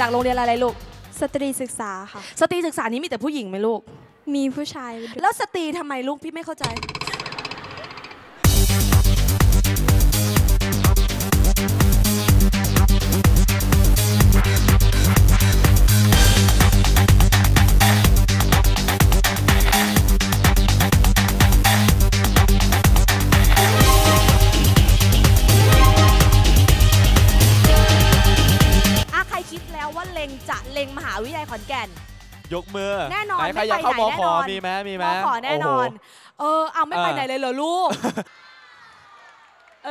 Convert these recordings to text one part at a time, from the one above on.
จากโรงเรียนอะไรลูก สตรีศึกษาค่ะ สตรีศึกษานี้มีแต่ผู้หญิงไหมลูก มีผู้ชายด้วยแล้วสตรีทำไมลูกพี่ไม่เข้าใจ ขอนแก่น ยกมือแน่นอนไหใครไม่อยากเข้าไปมไหนขอแน่นอนมีไหมมีไหมมขอแน่นอนโโหเออเอาไม่ไปเออไหนเลยเหรอลูกเอ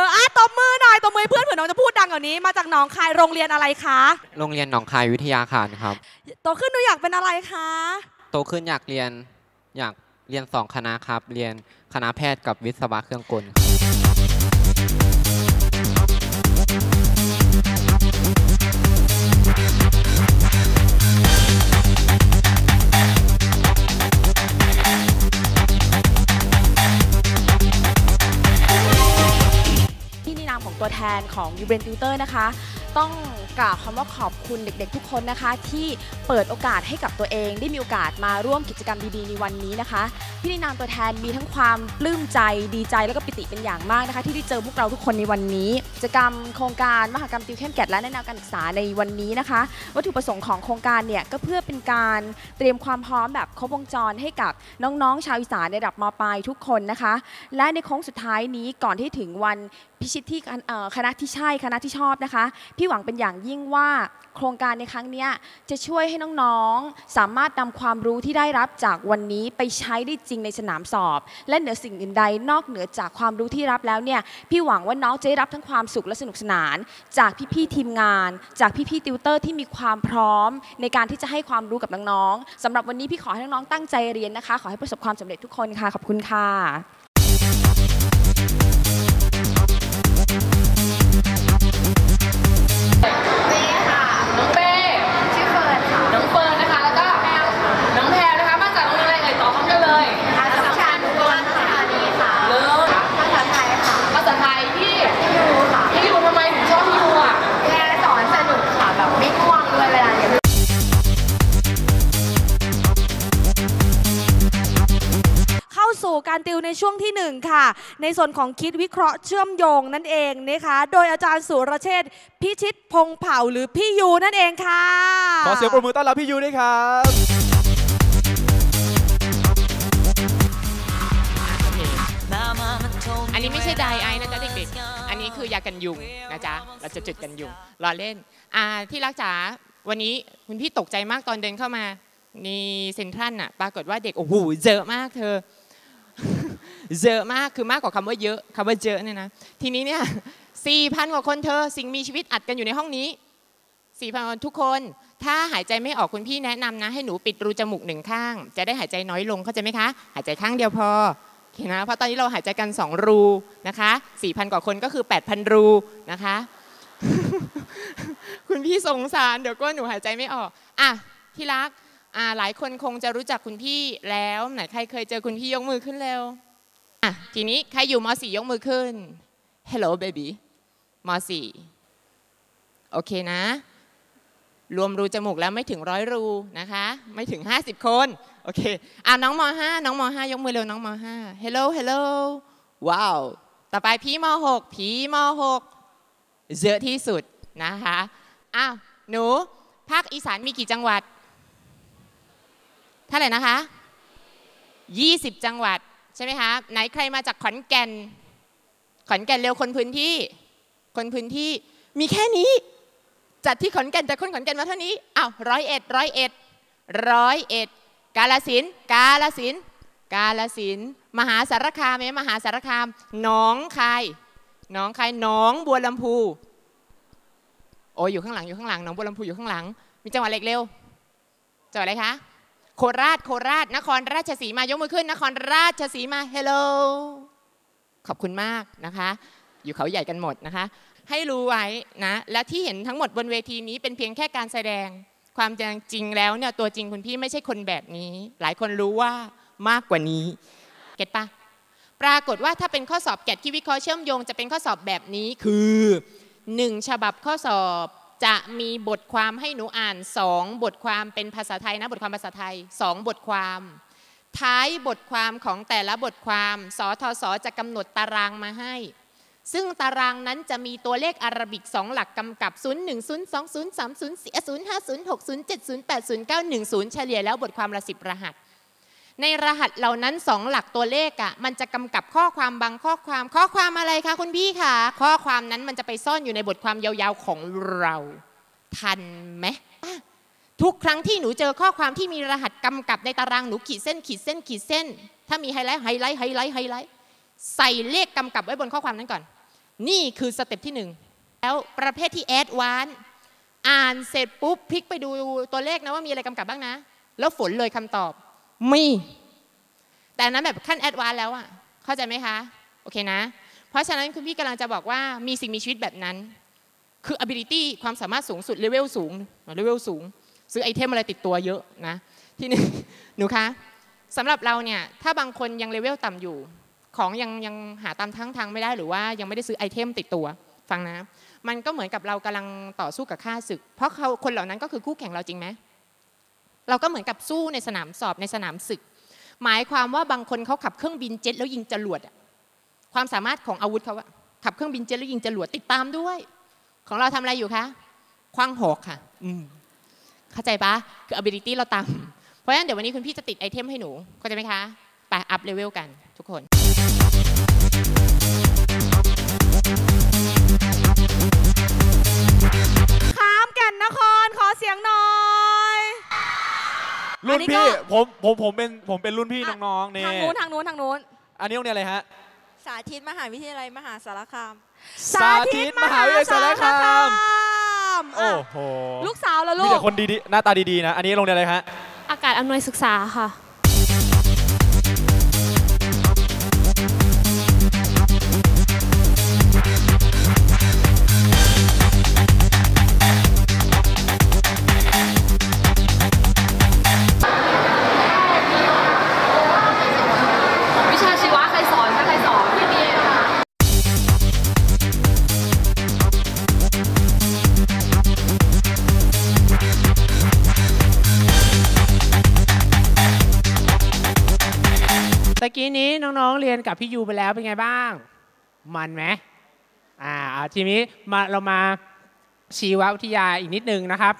ออะตบมือหน่อยตบมือให้เพื่อนเผื่อน้องจะพูดดังกว่านี้ มาจากหนองคายโรงเรียนอะไรคะ โรงเรียนหนองคายวิทยาคารครับ โตขึ้นหนูอยากเป็นอะไรคะ โตขึ้นอยากเรียนอยากเรียนสองคณะครับ เรียนคณะแพทย์กับวิศวะเครื่องกล ของยูเบนติวเตอร์นะคะ ต้องกล่าวคำว่าขอบคุณเด็กๆ ทุกคนนะคะ ที่เปิดโอกาสให้กับตัวเอง ได้มีโอกาสมาร่วมกิจกรรมดีๆในวันนี้นะคะที่นี่นามตัวแทนมีทั้งความปลื้มใจดีใจแล้วก็ปิติเป็นอย่างมากนะคะ ที่ได้เจอพวกเราทุกคนในวันนี้ กิจกรรมโครงการมหกรรมติวเข้มแกดและแนะนวการศึกษาในวันนี้นะคะ วัตถุประสงค์ของโครงการเนี่ยก็เพื่อเป็นการเตรียมความพร้อมแบบครบวงจรให้กับน้องๆ ชาวอีสานในระดับมปลายทุกคนนะคะ และในโค้งสุดท้ายนี้ก่อนที่ถึงวันพิชิตที่คณะที่ใช่คณะที่ชอบนะคะพี่ี่หวังเป็นอย่างยิ่งว่าโครงการในครั้งนี้จะช่วยให้น้องๆ สามารถนำความรู้ที่ได้รับจากวันนี้ไปใช้ได้จริงในสนามสอบ และเหนือสิ่งอื่นใดนอกเหนือจากความรู้ที่รับแล้วเนี่ยพี่หวังว่าน้องจะได้รับทั้งความสุขและสนุกสนาน จากพี่ๆทีมงาน จากพี่ๆติวเตอร์ที่มีความพร้อม ในการที่จะให้ความรู้กับน้องๆสำหรับวันนี้พี่ขอให้น้องๆตั้งใจเรียนนะคะ ขอให้ประสบความสำเร็จทุกคนค่ะขอบคุณค่ะ สู่การติวในช่วงที่ 1 ค่ะ ในส่วนของคิดวิเคราะห์เชื่อมโยงนั่นเองนะคะ โดยอาจารย์สุรเชษฐ์พิชิตพงษ์เผ่าหรือพี่ยูนั่นเองค่ะ ขอเสียงปรบมือต้อนรับพี่ยูด้วยครับอันนี้ไม่ใช่ไดไอนะจ๊ะเด็กๆ อันนี้คือยากันยุงนะจ๊ะ เราจะจุดกันยุงรอเล่นอ่าที่รักจ๋าวันนี้คุณพี่ตกใจมากตอนเดินเข้ามานี่เซ็นทรัลน่ะ ปรากฏว่าเด็กโอ้โหเยอะมากเธอ เยอะมากคือมากกว่าคำว่าเยอะคำว่าเยอะเนี่ยนะทีนี้เนี่ยสี่พันกว่าคนเธอสิ่งมีชีวิตอัดกันอยู่ในห้องนี้สี่พันคนทุกคน ถ้าหายใจไม่ออกคุณพี่แนะนำนะ ให้หนูปิดรูจมูกหนึ่งข้าง จะได้หายใจน้อยลงเข้าใจไหมคะ หายใจข้างเดียวพอโอเคนะเพราะตอนนี้เราหายใจกัน 2 รูนะคะ4,000กว่าคนก็คือ 8,000 รูนะคะ คุณพี่สงสารเดี๋ยวก็หนูหายใจไม่ออกอะที่รักอ่าหลายคนคงจะรู้จักคุณพี่แล้วไหนใครเคยเจอคุณพี่ยกมือขึ้นเร็ว อะทีนี้ใครอยู่ม .4 ยกมือขึ้น Hello baby ม .4 โอเคนะ รวมรูจมูกแล้วไม่ถึงร้อยรูนะคะ ไม่ถึง 50 คน โอเคอะน้องม .5 น้องม .5 ยกมือเร็วน้องม .5 Hello Hello ว้าว ต่อไปพี่ม .6 พี่ม .6 เยอะที่สุดนะคะอ้าวหนูภาคอีสานมีกี่จังหวัดเท่าไหร่นะคะ 20 จังหวัด ใช่ไหมคะไหนใครมาจากขอนแก่น ขอนแก่นเร็วคนพื้นที่ คนพื้นที่มีแค่นี้ จัดที่ขอนแก่นจากคนขอนแก่นมาเท่านี้อ้าวร้อยเอ็ดร้อยเอ็ดร้อยเอ็ดกาลสินกาลสินกาลสินมหาสารคามไหมมหาสารคามหนองคายหนองคายหนองบัวลำพูโอ้ยอยู่ข้างหลังอยู่ข้างหลังหนองบัวลำพูอยู่ข้างหลัง มีจังหวัดเล็กเร็วจังหวัดอะไรคะ โคราช โคราช นครราชสีมายกมือขึ้น นครราชสีมาเฮลโลขอบคุณมากนะคะ อยู่เขาใหญ่กันหมดนะคะ ให้รู้ไว้นะ และที่เห็นทั้งหมดบนเวทีนี้เป็นเพียงแค่การแสดง ความจริงแล้วเนี่ยตัวจริงคุณพี่ไม่ใช่คนแบบนี้ หลายคนรู้ว่ามากกว่านี้ เก็ตปะปรากฏว่าถ้าเป็นข้อสอบแกดที่วิเคราะห์เชื่อมโยงจะเป็นข้อสอบแบบนี้คือ 1 ฉบับข้อสอบ จะมีบทความให้หนูอ่านสองบทความเป็นภาษาไทยนะบทความภาษาไทยสองบทความ ท้ายบทความของแต่ละบทความสทศจะกำหนดตารางมาให้ ซึ่งตารางนั้นจะมีตัวเลขอารบิก2หลักกำกับ 0 1 0 2 0 3 0 4 0 5 0 6 0 7 0 8 0 9 1 0 เฉลี่ยแล้วบทความละสิบรหัส ในรหัสเหล่านั้น2หลักตัวเลขอะ่ะมันจะกำกับข้อความบางข้อความ ข้อความอะไรคะคุณพี่คะข้อความนั้นมันจะไปซ่อนอยู่ในบทความยาวๆของเรา ทันไหมทุกครั้งที่หนูเจอข้อความที่มีรหัสกำกับในตารางหนูขีดเส้นขีดเส้นขีดเส้น ถ้ามีไฮไลท์ไฮไลท์ไฮไลท์ไฮไลท์ใส่เลขกำกับไว้บนข้อความนั้นก่อน นี่คือสเต็ปที่หนึ่งแล้วประเภทที่แอดวานอ่านเสร็จปุ๊บพลิกไปดูตัวเลขนะว่ามีอะไรกำกับบ้างนะ แล้วฝนเลยคำตอบ มี แต่นั้นแบบขั้นแอดวานแล้วอะเข้าใจไหมคะ โอเคนะ เพราะฉะนั้นคุณพี่กำลังจะบอกว่ามีสิ่งมีชีวิตแบบนั้น คือ ability ความสามารถสูงสุดเลเวลสูงเลเวลสูง ซื้อไอเทมอะไรติดตัวเยอะนะที่นี่หนูคะสำหรับเราเนี่ยถ้าบางคนยังเลเวลต่ำอยู่ ของยังยังหาตามทั้งทางไม่ได้หรือว่ายังไม่ได้ซื้อไอเทมติดตัวฟังนะ มันก็เหมือนกับเรากำลังต่อสู้กับข้าศึก เพราะเขาคนเหล่านั้นก็คือคู่แข่งเราจริงไหม เราก็เหมือนกับสู้ในสนามสอบในสนามศึก หมายความว่าบางคนเขาขับเครื่องบินเจ็ตแล้วยิงจรวดอะความสามารถของอาวุธเขาอะขับเครื่องบินเจ็ตแล้วยิงจรวดติดตามด้วย ของเราทำอะไรอยู่คะคว้างหอกค่ะ อืมเข้าใจปะคือ ability เราต่ำเพราะฉะนั้นเดี๋ยววันนี้คุณพี่จะติดไอเทมให้หนูเข้าใจไหมคะไปอัพเลเวลกันทุกคนข้ามแก่นนครขอเสียงหน่อย รุ่นอันนี้ก็พี่ ผมผมผมเป็นผมเป็นรุ่นพี่น้องๆเนี่ยทางนู้นทางนู้นทางนู้น อันนี้โรงเรียนอะไรฮะ สาธิตมหาวิทยาลัยมหาสารคาม สาธิตมหาวิทยาลัยสารคามโอ้อะโห ลูกสาวแล้วมีลูแต่กคนดีๆหน้าตาดีๆนะ อันนี้โรงเรียนอะไรฮะ อากาศอำนวยศึกษาค่ะ นี้น้องๆเรียนกับพี่ยูไปแล้วเป็นไงบ้าง มันไหมอ่าทีนี้มาเรามาชีววิทยาอีกนิดนึงนะครับ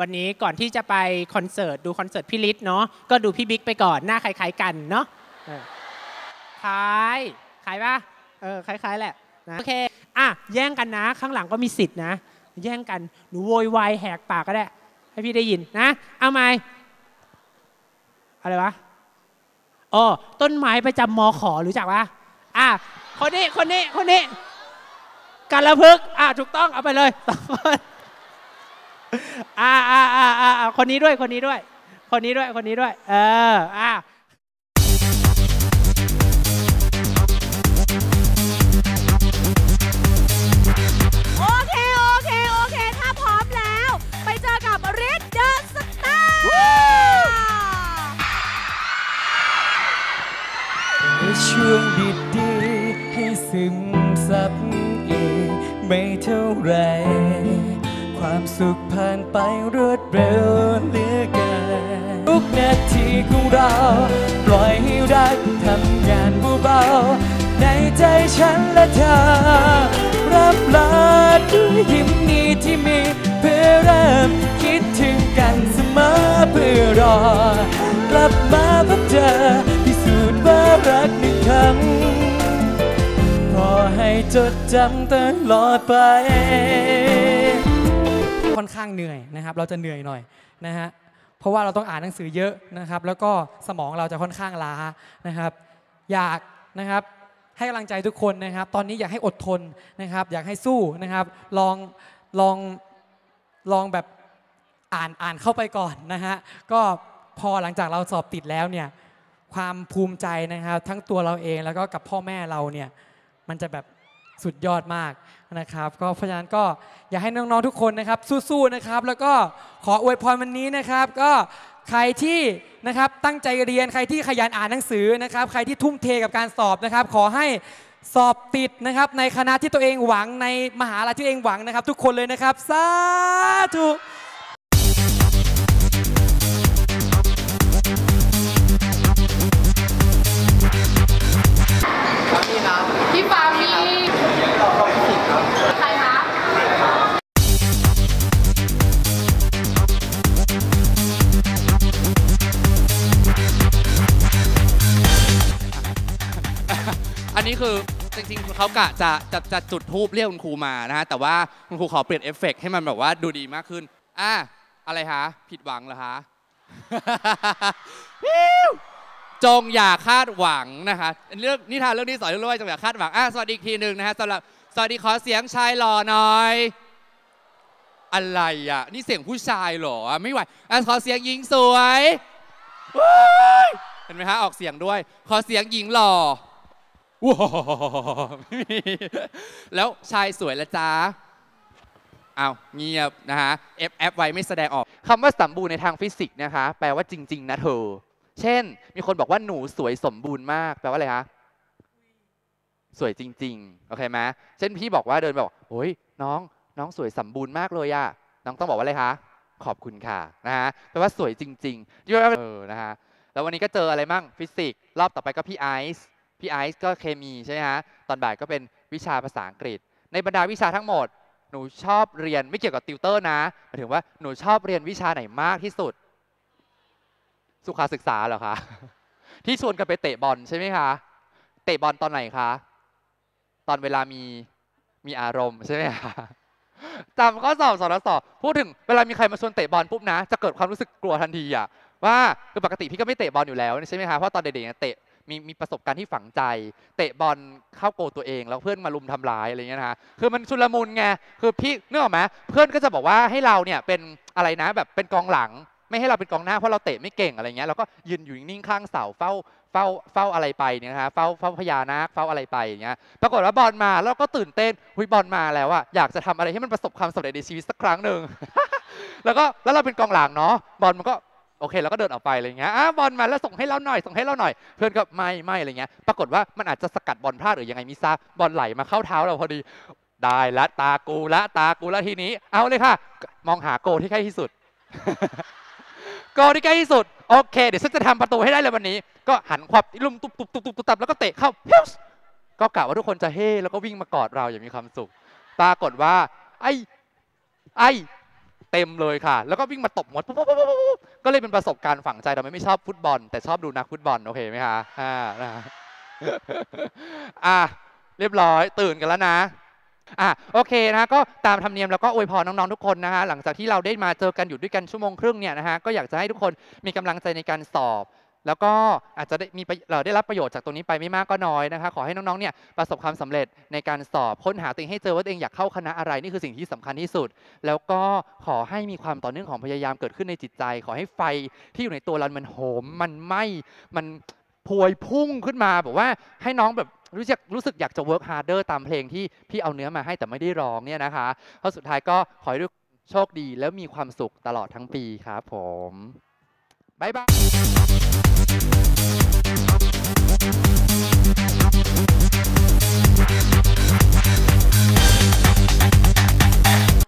วันนี้ก่อนที่จะไปคอนเสิร์ตดูคอนเสิร์ตพี่ฤทธิ์เนาะก็ดูพี่บิ๊กไปก่อนหน้าคล้ายๆกันเนาะคล้ายคล้ายปะเออคล้ายๆแหละนะโอเคอะแย่งกันนะข้างหลังก็มีสิทธินะ แย่งกันหนูโวยวายแหกปากก็ได้ ให้พี่ได้ยินนะ เอาไหมอะไรวะ อ๋อต้นไม้ประจำมอขอรู้จักปะอะคนนี้คนนี้คนนี้การละพึกอะถูกต้องเอาไปเลยสองคนอ่าอ่าอ่าอ่าอ่าคนนี้ด้วยคนนี้ด้วย คนนี้ด้วยคนนี้ด้วย เอออะ ไม่เท่าไร ความสุขผ่านไปรวดเร็วเหลือเกินทุกนาทีของเรา ปล่อยให้รักทำงานเบาๆในใจฉันและเธอ รับลาด้วยยิ้มนี้ที่มีเพื่อเริ่มคิดถึงกันเสมอเพื่อรอกลับมาพบเจอพิสูจน์ว่ารักหนึ่งครั้งขอให้จดจำตั้ง ลอดไป ค่อนข้างเหนื่อยนะครับ เราจะเหนื่อยหน่อยนะฮะเพราะว่าเราต้องอ่านหนังสือเยอะนะครับ แล้วก็สมองเราจะค่อนข้างล้านะครับ อยากนะครับให้กำลังใจทุกคนนะครับ ตอนนี้อยากให้อดทนนะครับ อยากให้สู้นะครับ ลองลองลองแบบอ่านอ่านเข้าไปก่อนนะฮะก็พอหลังจากเราสอบติดแล้วเนี่ยความภูมิใจนะครับ ทั้งตัวเราเองแล้วก็กับพ่อแม่เราเนี่ยมันจะแบบ สุดยอดมากนะครับ ก็เพราะฉะนั้นก็อยากให้น้องๆทุกคนนะครับ สู้ๆนะครับ แล้วก็ขออวยพรวันนี้นะครับ ก็ใครที่นะครับตั้งใจเรียนใครที่ขยันอ่านหนังสือนะครับ ใครที่ทุ่มเทกับการสอบนะครับ ขอให้สอบติดนะครับ ในคณะที่ตัวเองหวังในมหาลัยที่ตัวเองหวังนะครับ ทุกคนเลยนะครับสาธุ คือจริงๆเขากะจะจะจะจุดทูบเรียกคุณครูมานะฮะแต่ว่าคุณครูขอเปลี่ยนเอฟเฟกต์ให้มันแบบว่าดูดีมากขึ้นอะอะไรคะผิดหวังเหรอคะจงอย่าคาดหวังนะคะเรื่องนิทานเรื่องนี้สอนเรื่องว่าจงอย่าคาดหวังอะสวัสดีอีกทีหนึ่งนะฮะสำหรับสวัสดีขอเสียงชายหล่อหน่อย อะไรอะนี่เสียงผู้ชายเหรอไม่ไหวอะขอเสียงหญิงสวยเห็นไหมฮะออกเสียงด้วย ขอเสียงหญิงหล่อ ว้าวไม่มีแล้วชายสวยละจ้าอ้าวเงียบนะฮะเอฟแอปไว้ไม่แสดงออกคำว่าสมบูรณ์ในทางฟิสิกส์นะคะ แปลว่าจริง ๆ นะเธอ เช่น มีคนบอกว่าหนูสวยสมบูรณ์มาก แปลว่าอะไรคะสวยจริง ๆ โอเคไหมเช่นพี่บอกว่าเดินบอกโอ้ยน้องน้องสวยสมบูรณ์มากเลยอะน้องต้องบอกว่าอะไรคะ ขอบคุณค่ะนะฮะแปลว่าสวยจริงๆเออนะฮะแล้ววันนี้ก็เจออะไรมั่งฟิสิกส์รอบต่อไปก็พี่ไอซ์ พี่ไอซ์ก็เคมีใช่ไหมฮะตอนบ่ายก็เป็นวิชาภาษาอังกฤษ ในบรรดาวิชาทั้งหมด หนูชอบเรียนไม่เกี่ยวกับติวเตอร์นะหมายถึงว่าหนูชอบเรียนวิชาไหนมากที่สุด สุขาศึกษาเหรอคะที่ชวนกันไปเตะบอลใช่ไหมคะเตะบอลตอนไหนคะตอนเวลามีมีอารมณ์ใช่ไหมคะจำข้อสอบสรสพูดถึงเวลามีใครมาชวนเตะบอลปุ๊บนะ จะเกิดความรู้สึกกลัวทันทีอะว่าคือปกติพี่ก็ไม่เตะบอลอยู่แล้วใช่ไหมคะเพราะตอนเด็กๆเนี่ยเตะ มีมีประสบการณ์ที่ฝังใจ เตะบอลเข้าโกตัวเอง แล้วเพื่อนมาลุมทำร้ายอะไรเงี้ยนะคะคือมันชุลมุนไงคือพี่เนึกออกไหมเพื่อนก็จะบอกว่าให้เราเนี่ยเป็นอะไรนะแบบเป็นกองหลัง ไม่ให้เราเป็นกองหน้าเพราะเราเตะไม่เก่งอะไรเงี้ยเราก็ยืนอยู่นิ่งข้างเสาเฝ้าเฝ้าเฝ้าอะไรไปเนี่ยนะคะเฝ้าเฝ้าพญานาคเฝ้าอะไรไปอย่างเงี้ยปรากฏว่าบอลมาแล้วก็ตื่นเต้นหุยบอลมาแล้วอะอยากจะทำอะไรให้มันประสบความสำเร็จในชีวิตสักครั้งหนึ่งแล้วก็แล้วเราเป็นกองหลังเนาะบอลมันก็ โอเคเราก็เดินออกไปอะไรเงี้ยอะบอลมาแล้วส่งให้เราหน่อยส่งให้เราหน่อย เพื่อนก็ไม่ไม่อะไรเงี้ยปรากฏว่ามันอาจจะสกัดบอลพลาดหรือยังไงมิทราบอลไหลมาเข้าเท้าเราพอดีได้ละตากูละตากูละทีนี้ เอาเลยค่ะ มองหาโกที่ใกล้ที่สุด โกที่ใกล้ที่สุดโอเค เดี๋ยวฉันจะทำประตูให้ได้เลยวันนี้ ก็หันขวับลุมตุบตุบตุบตุบตุบตับแล้วก็เตะเข้าพิ้วส์ก็กะว่าทุกคนจะเฮ่แล้วก็วิ่งมากอดเราอย่างมีความสุข ปรากฏว่า ไอ้ไอ้เต็มเลยค่ะ แล้วก็วิ่งมาตบหัวปุ๊บปุ๊บปุ๊บปุ๊บปุ๊บ ก็เลยเป็นประสบการณ์ฝังใจทำไมไม่ชอบฟุตบอล แต่ชอบดูนักฟุตบอล โอเคไหมคะอ่านะอะเรียบร้อยตื่นกันแล้วนะอะโอเคนะก็ตามธรรมเนียมแล้วก็อวยพรน้องๆทุกคนนะฮะหลังจากที่เราได้มาเจอกันอยู่ด้วยกันชั่วโมงครึ่งเนี่ยนะฮะก็อยากจะให้ทุกคนมีกำลังใจในการสอบ แล้วก็อาจจะได้มีเราได้รับประโยชน์จากตรงนี้ไปไม่มากก็น้อยนะคะขอให้น้องๆเนี่ยประสบความสำเร็จในการสอบค้นหาตัวเองให้เจอว่าตัวเองอยากเข้าคณะอะไรนี่คือสิ่งที่สำคัญที่สุด แล้วก็ขอให้มีความต่อเนื่องของพยายามเกิดขึ้นในจิตใจ ขอให้ไฟที่อยู่ในตัวเรามันโหม มันไหมมันพวยพุ่งขึ้นมาแบบว่าให้น้องแบบรู้สึกรู้สึกอยากจะ work harder ตามเพลงที่พี่เอาเนื้อมาให้แต่ไม่ได้ร้องเนี่ยนะคะเพราะสุดท้ายก็ขอให้ทุกโชคดีแล้วมีความสุขตลอดทั้งปีครับผม บ๊ายบาย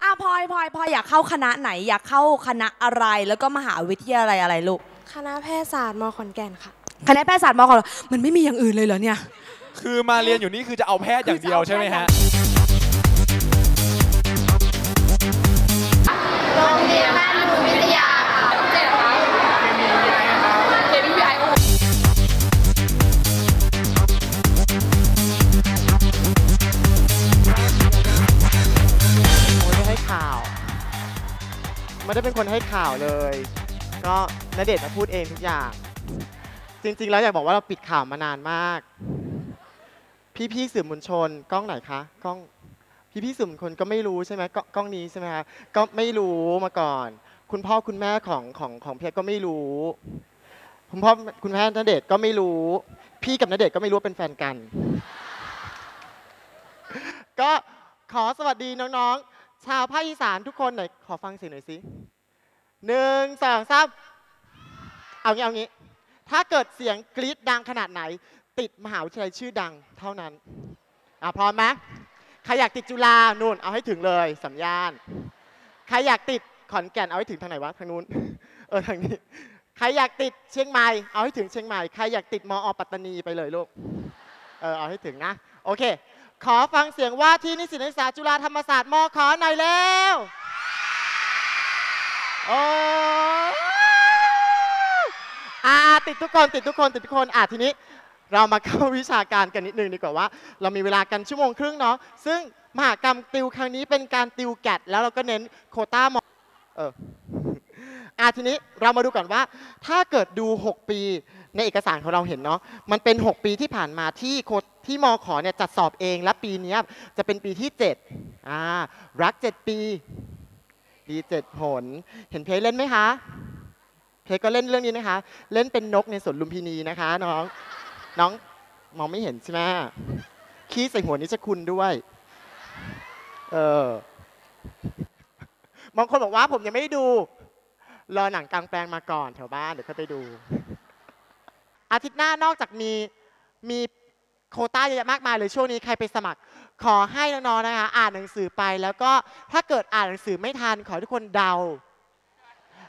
อ้าวพลอยพลอยพลอยอยากเข้าคณะไหน อยากเข้าคณะอะไรแล้วก็มหาวิทยาลัยอะไรลูก คณะแพทยศาสตร์มขอนแก่นค่ะ คณะแพทยศาสตร์มอของเรามันไม่มีอย่างอื่นเลยเหรอเนี่ย คือมาเรียนอยู่นี่คือจะเอาแพทย์อย่างเดียวใช่ไหมฮะ ไม่ได้เป็นคนให้ข่าวเลย ก็ณเดชน์มาพูดเองทุกอย่าง จริง ๆ แล้วอยากบอกว่าเราปิดข่าวมานานมาก พี่ๆสื่อมวลชนกล้องไหนคะกล้องพี่ๆสื่อมวลชนก็ไม่รู้ใช่ไหมกล้องกองนี้ใช่ไหมคะก็ไม่รู้มาก่อน คุณพ่อคุณแม่ของของของเพชรก็ไม่รู้ คุณพ่อคุณแม่ณเดชน์ก็ไม่รู้ พี่กับณเดชน์ก็ไม่รู้ว่าเป็นแฟนกัน ก็ขอสวัสดีน้องๆชาวภาคอีสานทุกคนหน่อยขอฟังเสียงหน่อยสิ หนึ่งสองสามเอางี้เอางี้ ถ้าเกิดเสียงกรี๊ดดังขนาดไหน ติดมหาวิทยาลัยชื่อดังเท่านั้นอะพร้อมไหมใครอยากติดจุฬานู่นเอาให้ถึงเลยสัญญาณ ใครอยากติดขอนแก่นเอาให้ถึงทางไหนวะทางนู้น เออทางนี้ ใครอยากติดเชียงใหม่เอาให้ถึงเชียงใหม่ ใครอยากติดมอปัตตานีไปเลยลูก เออเอาให้ถึงนะ โอเค ขอฟังเสียงว่าที่นิสิตนักศึกษาจุฬาธรรมศาสตร์มอขอหน่อยเร็ว โอ้อาติดทุกคนติดทุกคนติดทุกคนอะทีนี้ เรามาเข้าวิชาการกันนิดนึงดีกว่าว่า เรามีเวลากันชั่วโมงครึ่งเนาะซึ่งมหากรรมติวครั้งนี้เป็นการติวแกดแล้วเราก็เน้นโคต้ามอเอออะทีนี้เรามาดูก่อนว่า ถ้าเกิดดู 6 ปีในเอกสารของเราเห็นเนาะมันเป็น 6 ปีที่ผ่านมาที่โคที่มขอเนี่ยจัดสอบเองและปีนี้จะเป็นปีที่7อ่ารัก 7 ปี ปี7หน เห็นเพลเล่นไหมคะ เพลก็เล่นเรื่องนี้นะคะ เล่นเป็นนกในสวนลุมพินีนะคะ น้อง น้องมองไม่เห็นใช่ไหมขี้ใส่หัวนิชคุณด้วย เออบางคนบอกว่าผมยังไม่ได้ดู รอหนังกลางแปลงมาก่อนแถวบ้านเดี๋ยวค่อยไปดู อาทิตย์หน้านอกจากมีมี โคต้าเยอะแยะมากมายเลยช่วงนี้ใครไปสมัคร ขอให้น้องๆนะคะอ่านหนังสือไปแล้วก็ถ้าเกิดอ่านหนังสือไม่ทันขอทุกคนเดา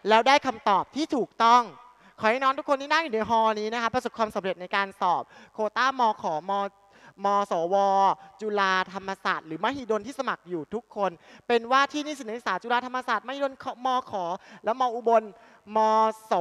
แล้วได้คำตอบที่ถูกต้อง ขอให้น้องทุกคนที่นั่งอยู่ในฮอลนี้นะคะประสบความสำเร็จในการสอบ โคต้ามขอมมสว จุฬาธรรมศาสตร์หรือมหิดลที่สมัครอยู่ทุกคน เป็นว่าที่นิสิตนักศึกษาจุฬาธรรมศาสตร์มหิดลมขอและมอุบลมส